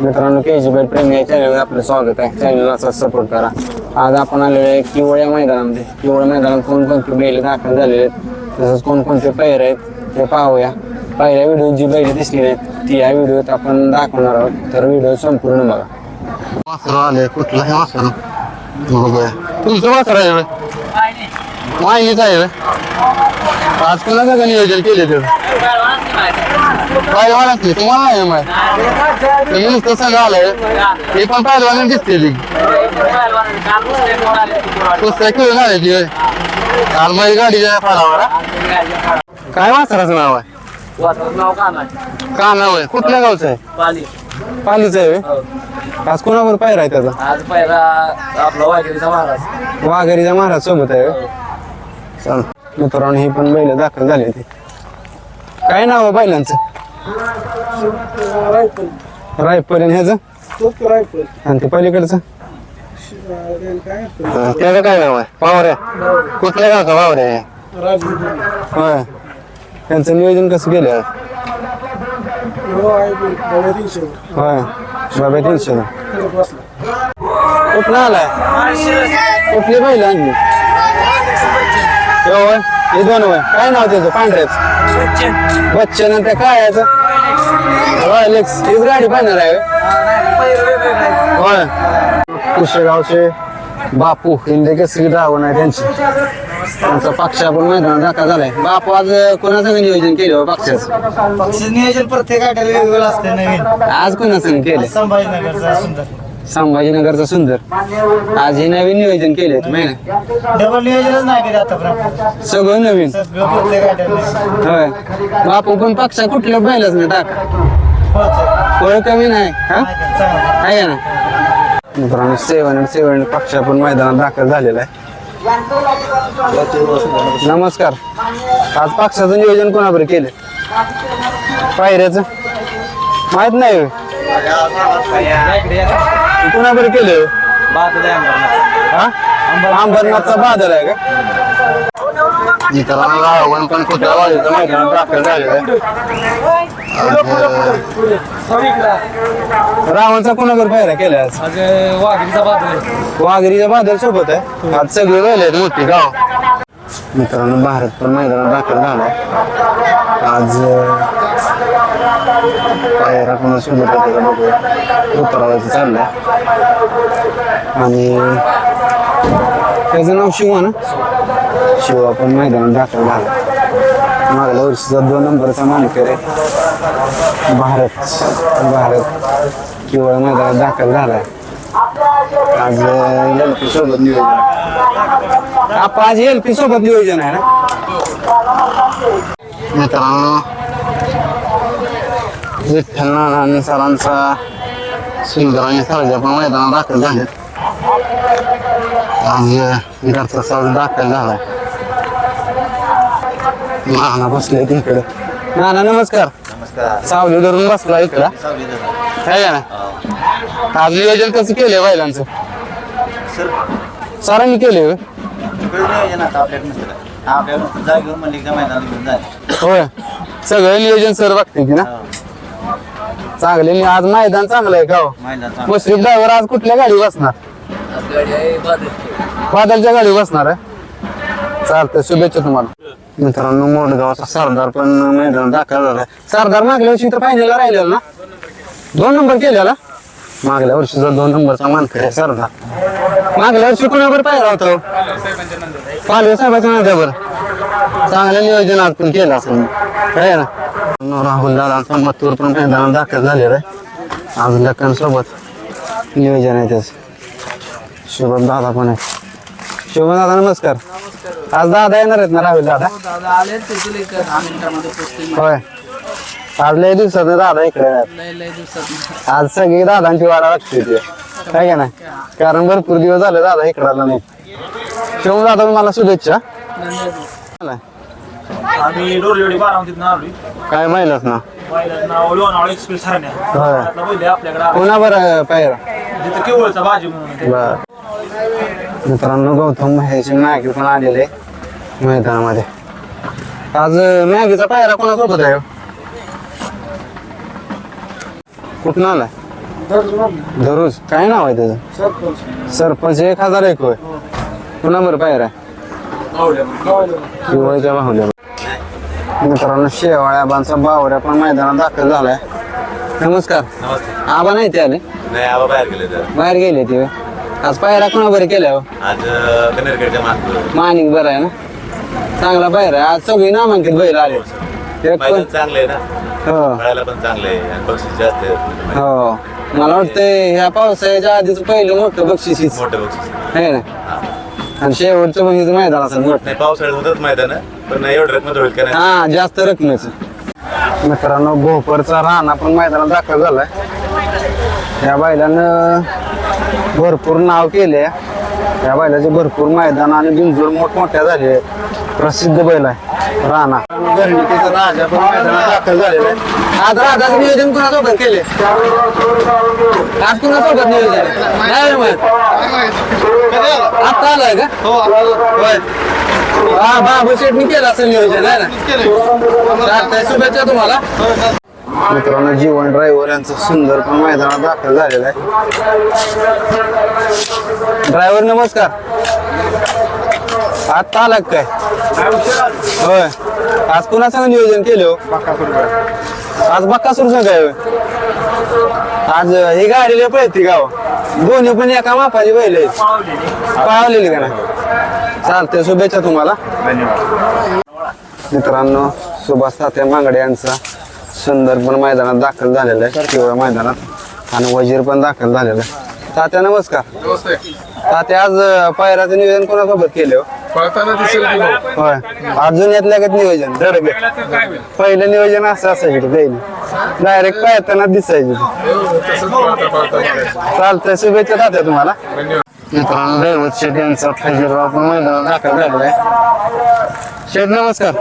मित्रांनो के जी प्रेमी या चॅनलवर आपलं स्वागत आहे. चॅनलला सपोर्ट करा. आज आपण आलेलो आहे किवळ या मैदानामध्ये. किवळ मैदानात कोणकोणते बैल दाखल झालेले आहेत. तसंच कोणकोणते पैर आहेत ते पाहूया. पहिल्या व्हिडिओ जी बैल दिसली आहेत. ती या व्हिडिओत आपण दाखवणार आहोत. तर व्हिडिओ संपूर्ण बघा. वासरू आले कुठलाही वासरू? बघूया. तुमचं वासर आहे? माहितीच आहे? आज कुणाचं का नियोजन केले ते काय वाढत नाही तुम्हाला आहे माहिती. तुम्ही नुसतं सगळं आलंय ते पण पाहिलं दिसते ती पुस्तक खेळून आले ती? काल माझी गाडीच्या फाडावर काय वासराचं नाव आहे? का नाव आहे कुठल्या गावचं आहे? पालीच आहे? आज कोणावर पायर आहे त्याचा? आज पहिला आपला वाघेरीचा महाराज. वाघेरीचा महाराज सोबत आहे व्हय? मित्रांनो ही पण बैल दाखल झाली होती. काय नाव आहे बैलांचं रायफल आणि ह्याचं? आणि ते पलीकडचं? हा, त्याचं काय नाव आहे? पावऱ्या कुठल्या गावचा पावऱ्या आहे होय. त्यांचं नियोजन कसं केलं? होय. बाबा तीनशे कुठला आलाय? कुठली बैल आणली हो, होय हे दोन होय काय नाव त्याचं? पांढऱ्याच बच्चन. आणि त्या काय हीच गाडी पाहणार आहे होय? कुशेगावचे बापू. हिंदे केसरी धावण आहे त्यांची. त्यांचा पक्ष आपण मैदानात दाखल झालाय. बापू आज कोणाचं नियोजन केलं हो पक्षाचं? नियोजन प्रत्येक आठवड्याला वेगवेगळं असते नवीन. आज कोणाचं केलं संभाजीनगरचा सुंदर. संभाजीनगरचं सुंदर. आज हे नवीन नियोजन केले ना? डबल नियोजनच नाही कधी आतापर्यंत. सगळं नवीन. सगळं प्रत्येक आठवड्याला होय. बापू पण पक्षा कुठल्या बैलच नाही टाक ओळख कमी नाही हा? आहे ना? मित्रांनो सेवन आणि सेवन पक्ष पण मैदानात दाखल झालेला आहे. नमस्कार. आज पक्षाचं नियोजन कोणाबरोबर केलं पायऱ्याचं? माहीत नाही होय. कोणाबरोबर केलं हा? अंबरनाथचा बादल आहे का? मित्रांनो रावण पण कुठल्या वाडीचं मैदानात दाखल झालेलं आहे. रावणचा केल्या आज? आज वाघेरीचा बाजू वाघरीच्या बादल सोबत आहे. आज सगळे आहेत मोठी गाव. मित्रांनो भारत पण मैदानात दाखल झालाय. आज पायरा कोणासोबत आहे त्याला बघूया उतरावायचं चाललंय. आणि त्याचं नाव शिवा ना? शिवा पण मैदानात दाखल झाला. मागल्या वर्षीचा दोन नंबरचा मानकर आहे. भारत भारत केवळ मैदानात दाखल झालाय. आज एल पी सोबत नियोजन. आपण आज एल पी सोबत नियोजन आहे ना? मित्रांनो विठ्ठल नाना सरांचा सुंदर आणि सरजा पण मैदानात दाखल झाले आज घरचा साज दाखल झालाय नाना बसले तिकडे नाना नमस्कार सावली धरून बसला इकडं ना आज नियोजन कसं केलंय बैलांचं सरांनी केले होय? होय सगळं नियोजन सर बघते की ना चांगले आज मैदान चांगलं आहे का हो? मुश्रीफ ड्रायव्हर आज कुठल्या गाडी बसणार? बादलच्या गाडी बसणार आहे. चालतंय शुभेच्छा तुम्हाला. मित्रांनो मोडगावचा सरदार पण मैदान दाखल झालाय. सरदार मागल्या वर्षी तर फायनलला राहिलेला ना? दोन नंबर केलेला? मागल्या वर्षीचा दोन नंबरचा मानकर आहे सरदार. मागल्या वर्षी कोणावर पाहिला होता हो? पालवे साहेबाच्या नात्यावर. चांगलं नियोजन आज पण केलं असेल काय ना? राहुल दादा मथुर पण मैदानात दाखल झालेलं आहे आज लखनसोबत नियोजन आहे त्याचं. शुभम दादा पण आहे. शुभम दादा नमस्कार. आज दादा येणार आहेत ना राहुल दादा? होय. आज लय दिवसात दादा इकडे आहेत. आज सगळी दादांची वाडा लागते ती काय का नाही? कारण भरपूर दिवस झाले दादा इकडे आला नाही. शिवम दादा मला शुभेच्छा. नाही. आम्ही डोरलेवडी बारामतीत आलोय. काय माहिलंच ना. पहिलं नाव लोणावळा एक्सप्रेस हरण्या होय. आता पहिले आपल्याकडे पुन्हा बरं पाहिलं तिथं केवळचा भाजी म्हणून आहे. बर. मित्रांनो गौतम महेश मॅगी पण आलेले मैदानामध्ये. आज मॅगीचा पायरा कोणासोबत आहे हो? कुठून आलाय? दररोज. काय नाव आहे त्याचं? सरपंच. एक हजार एक होय. पुन्हा बरं पायरा? किवळच्या बाहुल्या मित्रांनो शेवाळ्याबांचा बावऱ्या पण मैदानात दाखल झालाय. नमस्कार. आबा नाही ते आले? नाही आबा बाहेर गेले बाहेर गेले ते. आज पायरा कोणा बरं केल्या हो? मानिक बरं आहे ना? चांगला पायरा आहे. आज सगळी नामांकित बैल आले. चांगलं ना? हो. पण चांगलं बक्षीस जास्त हो. मला वाटतंय ह्या पावसाळ्याच्या आधीच पहिलं मोठं बक्षीस मोठं बक्षीस. आहे ना? आणि शेवटचं बक्षीस मैदान असेल मोठं. पावसाळ्यात होतच मैदान पण एवढं रकमेत होईल का नाही. हा जास्त रकमेच. मित्रांनो भोपरचा राणा पण मैदानात दाखल झालाय. या बैलानं भरपूर नाव केले या बैलाचे भरपूर मैदान आणि बिंजोड मोठमोठ्या झाले प्रसिद्ध बैल आहे राणा. राजा पण मैदानात दाखल झालेला आहे. आज राजाचं नियोजन कुणासोबत केले आज कुणासोबत नियोजन आहे? नाही माहीत. आता आलाय का? होय. हा बाबू शेटनी केलं असेल नियोजन आहे ना? चालतंय शुभेच्छा तुम्हाला. मित्रांनो जीवन ड्रायव्हर यांचं सुंदर पण मैदानात दाखल झालेलं आहे. ड्रायव्हर नमस्कार. आता आला काय? होय. आज कुणाचं नियोजन केलं हो? आज बक्कासूर संघ आहे होय. आज ही गाडी लय पळती गाव. दोन्ही पण एका मापाची बैल आहेत. पळवलेली का नाही? चालतंय शुभेच्छा तुम्हाला. मित्रांनो सुभाष तात्या मांगडे यांचा सुंदर पण मैदानात दाखल झालेला आहे किंवा मैदानात. आणि वजीर पण दाखल झालेला आहे. तात्या नमस्कार. तात्या आज पायराचं नियोजन कोणासोबत केले हो? होय. अजून यातल्या का नियोजन पहिलं नियोजन असं असायचं जाईल डायरेक्ट पायताना दिसायचे. चालतंय शुभेच्छा तात्या तुम्हाला. मित्रांनो दैवत शेठ यांचा फजीरराव पण मैदानात दाखल झालेला आहे शेठ नमस्कार.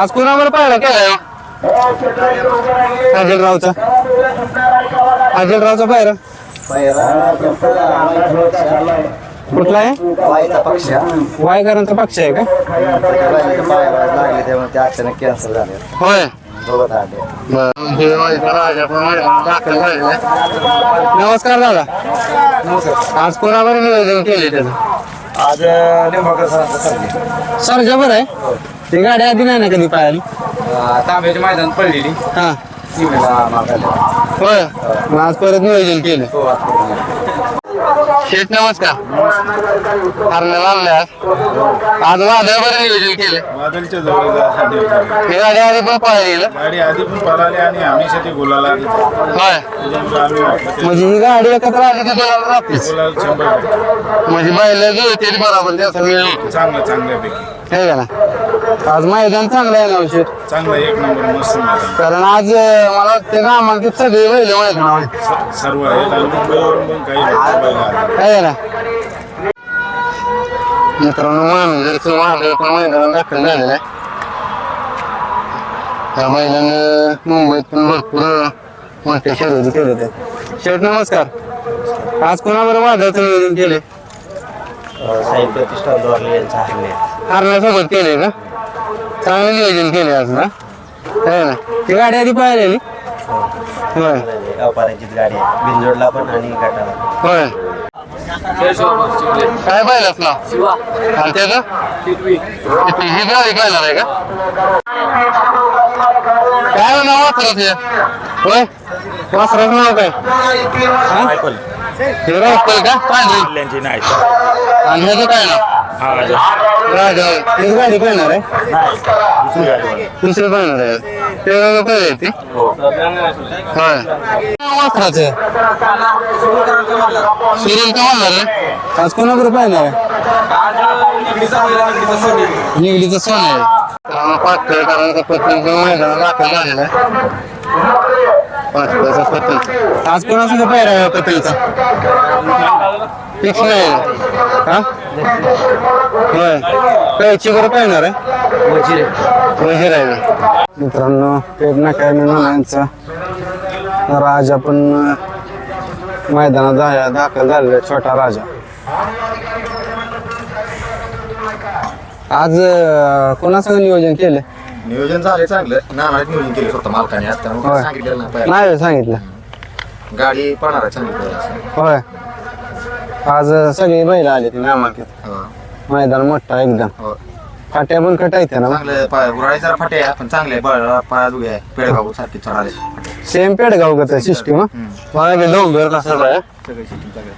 आज कुणावर पाहिला केलाय फजीलरावचा फजीलरावचा पायरा. कुठला आहे? पक्ष वायकरांचा पक्ष आहे का? लागले त्यामुळे ते अचानक कॅन्सल झाले होय. हे. नमस्कार दादा. आज कोणावर नियोजन केले त्याचं? आज निंबाळकर सरांचा सर्दी सरजा बरं आहे. ती गाडी आधी नाही ना कधी पाहायला तांब्याच्या मैदान पडलेली. हा. होय. आज परत नियोजन केलं शेठ नमस्कार. हरण्याला आणले आज. वादळ बरं नियोजन केलं वादळच्या जवळ जा-. ही गाडी आधी पण पाहिली गाडी आधी पण पळाली आणि हमेशा ती गुलाला आली. होय. त्याच्यामुळे आम्ही वाटलं ते म्हणजे ही गाडी एकत्र आली की तुला राहतेच गुलाल शंभर टक्के. म्हणजे जुळते बरोबर त्याचा वेळ होतो. चांगलं चांगल्यापैकी. हे का ना? आज मैदान चांगलं आहे ना विषय चांगलं एक नंबर मस्त मैदान. कारण आज अं, मला वाटतं नामांकित सगळे बैल मैदान स- सर्व आहे आणि मुंबईवरून पण काही लोकं आले. ना? मित्रांनो मानगडचं वादळ पण मैदानात दाखल झालेलं आहे. त्या मैदान मुंबईत पण भरपूर मोठ्या शर्यती केले ते शेठ नमस्कार. आज कोणाबरोबर वादळचं नियोजन केले साहेब प्रतिष्ठान द्वारले यांचा हरणे हरण्यासोबत केले का? चांगलं नियोजन केले आज ना? आहे ना. ती गाडी आधी पाहिलेली? होय. अपराजित गाडी आहे. बिंजोडला पण आणि गटाला होय. काय ना शिवा. आणि त्याचं? ही गाडी पाहिलं आहे का? काय नाव वासराच होय. वासराच नाव काय? हा? हे रायफल का? पांढरी. आणि ह्याचं काय नाव? राजा. गाडी पाहणार आहे? दुसरी पाहणार आहे. ते पाहिजे ती? होय. वासराचं सुरेल का म्हणणार आहे? आज कोणाबरोबर पाहणार आहे? निगडीचं सोन आहे. पाटकरकरांचा पतंग मैदानात दाखल झालेला आहे. पाटकरचा पतंग आज कोणासंग पाहिला आहे पतंगचा फिक्स नाही हा? होय. कैची बरं पाहणार आहे? वजीर आहे ना? मित्रांनो पेरणा काय म्हणून यांचा. राजा पण मैदानात दाखल झालेला आहे, छोटा राजा. आज कोणासंग नियोजन केलं नियोजन झाले चांगलं. नाना नियोजन केलं स्वतः मालकाने. आज त्यामुळे होय. सांगितलेलं नाही सांगितलं. गाडी पडणार आहे चांगली. होय. आज सगळी बैल आले ती नामांकित. हो. मैदान मोठा एकदम. हो. फाट्या पण कटायच्या ना चांगले पाय गुराळी जरा फाटे आहे पण चांगले बळ पाया दुगे आहे. पेडगाव सारखी चढाले. सेम पेडगाव. गत सिस्टीम डोंगर कसा आहे. सगळे सिस्टीम चांगले